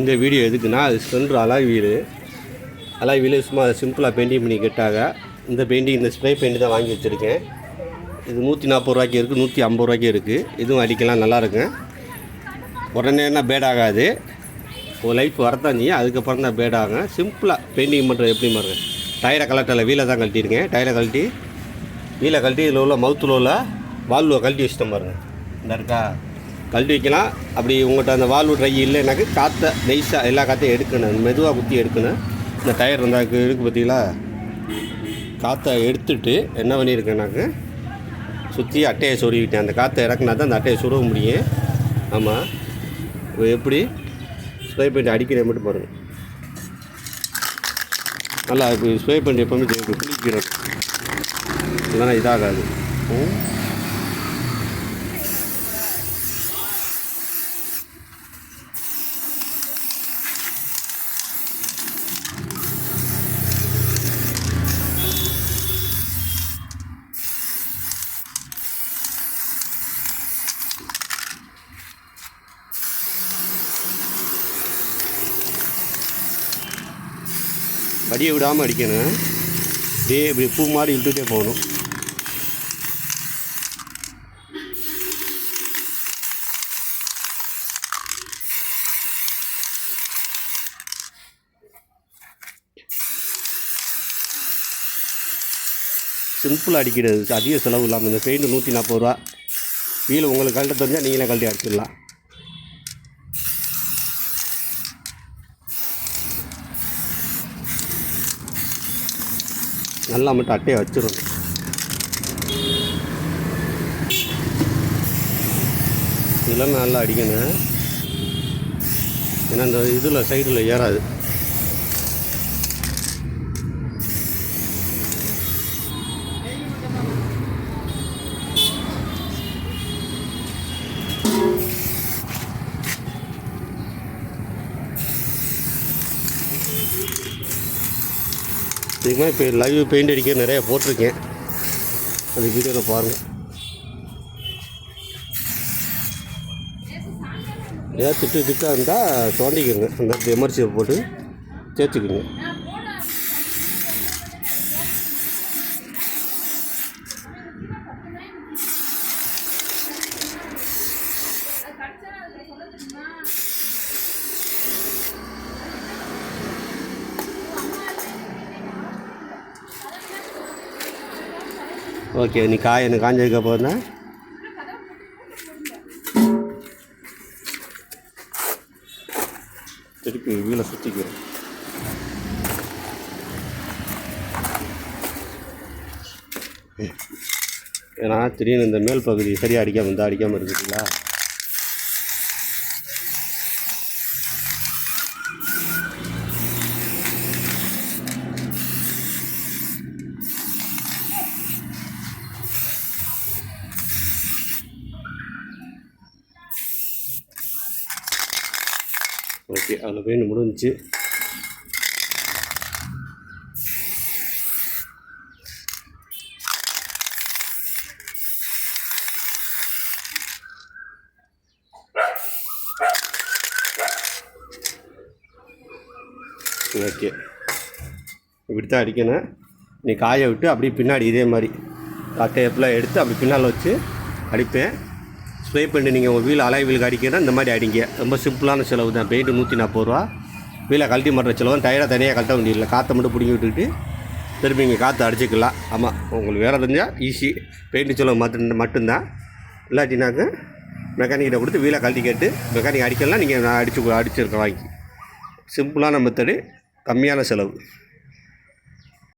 இந்த வீடியோ எதுக்குன்னா அது ஸ்பெண்டர் அலாய் வீடு. அலாய் வீடு சும்மா சிம்பிளாக பெயிண்டிங் பண்ணி கெட்டாக இந்த பெயிண்டிங் இந்த ஸ்ப்ரே பெயிண்ட் தான் வாங்கி வச்சுருக்கேன். இது நூற்றி நாற்பது ரூபாய்க்கு இருக்குது நூற்றி ஐம்பது ரூபாய்க்கு இருக்குது இதுவும் அடிக்கலாம் நல்லா இருக்கும். உடனே என்ன பேட் ஆகாது. ஒரு லைஃப் வரத்தான் செய்யும். அதுக்கப்புறம் தான் பேட் ஆகும். சிம்பிளாக பெயிண்டிங் பண்ணுறது எப்படி மாதிரி டயரை கலட்டல வீலை தான் கழட்டிருக்கேன். டயரை கழட்டி வீலை கழட்டி இதில் உள்ள மவுத்தில் உள்ள வால்வை கழட்டி வச்சிட்டேன் பாருங்க. இந்த இருக்கா? கழட்டி வைக்கலாம். அப்படி உங்கள்கிட்ட அந்த வால்வு ட்ரை இல்லைனாக்க காற்றை நெய்ஸாக எல்லா காற்றையும் எடுக்கணும். மெதுவாக குத்தி எடுக்கணும். இந்த டயர் இருந்தால் இருக்குது பார்த்தீங்களா காற்றை எடுத்துட்டு என்ன பண்ணியிருக்கேனாக்க சுற்றி அட்டையை சொருவிட்டேன் அந்த காற்றை இறக்குனா தான் அந்த அட்டையை சொருக முடியும். ஆமாம் இப்போ எப்படி? ஸ்ப்ரே பெயிண்ட் அடிக்கிறேன் மட்டும் பாருங்கள் நல்லா இப்போ ஸ்ப்ரே பெயிண்ட் எப்போவுமே தேவை குளிக்கிறோம் இல்லைன்னா இதாகாது. வடியை விடாமல் அடிக்கணும். இதே இப்படி பூ மாதிரி இழுத்துட்டே போகணும். சிம்பிளாக அடிக்கிறது. அதிக செலவு இல்லாமல் இந்த பெயிண்ட் நூற்றி நாற்பது ரூபா. வீல் உங்களுக்கு கழட்ட தெரிஞ்சால் நீங்களே கழட்டி அடிச்சிடலாம். நல்லா மட்டும் அட்டையை வச்சிடணும் இதெல்லாம் நல்லா அடிக்கணும். ஏன்னா இந்த இதில் சைடில் ஏறாது. அதிகமாக இப்போ லைவ் பெயிண்ட் அடிக்க நிறைய போட்டிருக்கேன். அந்த வீடியோவில் பாருங்கள் ஏதாவது திட்டு திட்டாக இருந்தால் தோண்டிக்கிறங்க அந்த எமர்ஜியை போட்டு தேய்ச்சிக்கோங்க. ஓகே நீ காய் எனக்கு காஞ்சதுக்கு அப்புறம் தான் திருப்பி வீலை சுற்றிக்கிறேன் ஏன்னா திடீர்னு இந்த மேல் பகுதி சரியாக அடிக்காமல் இருந்தால் அடிக்காமல் இருக்குதுங்களா ஓகே அதில் பெயிண்ட் முடிஞ்சுச்சு. ஓகே. இப்படி தான் அடிக்கணும். நீ காய விட்டு அப்படியே பின்னாடி இதே மாதிரி. டேப்லாம் எடுத்து அப்படி பின்னால் வச்சு அடிப்பேன். ஸ்ப்ரே பண்ணி நீங்கள் உங்கள் வீல் அலை வீலுக்கு அடிக்கணும் இந்த மாதிரி அடிங்க ரொம்ப சிம்பிளான செலவு தான். பெயிண்ட்டு நூற்றி நாற்பது ரூபா. வீலை கழட்டி மாட்டுற செலவு தான். தனியாக கழட்ட வேண்டியதில்லை. காற்றை மட்டும் பிடிங்கி விட்டுக்கிட்டு திரும்பி இங்கே காற்று அடிச்சிக்கலாம். ஆமாம் உங்களுக்கு வேறு தெரிஞ்சால் ஈஸி பெயிண்ட்டு செலவு மட்டும் மட்டும்தான். இல்லாட்டினாக்க மெக்கானிக்கிட்ட கொடுத்து வீலை கழட்டி கேட்டு மெக்கானிக் அடிக்கலாம் நீங்கள் நான் அடிச்சு அடிச்சிருக்க வாங்கி சிம்பிளான மெத்தடு கம்மியான செலவு.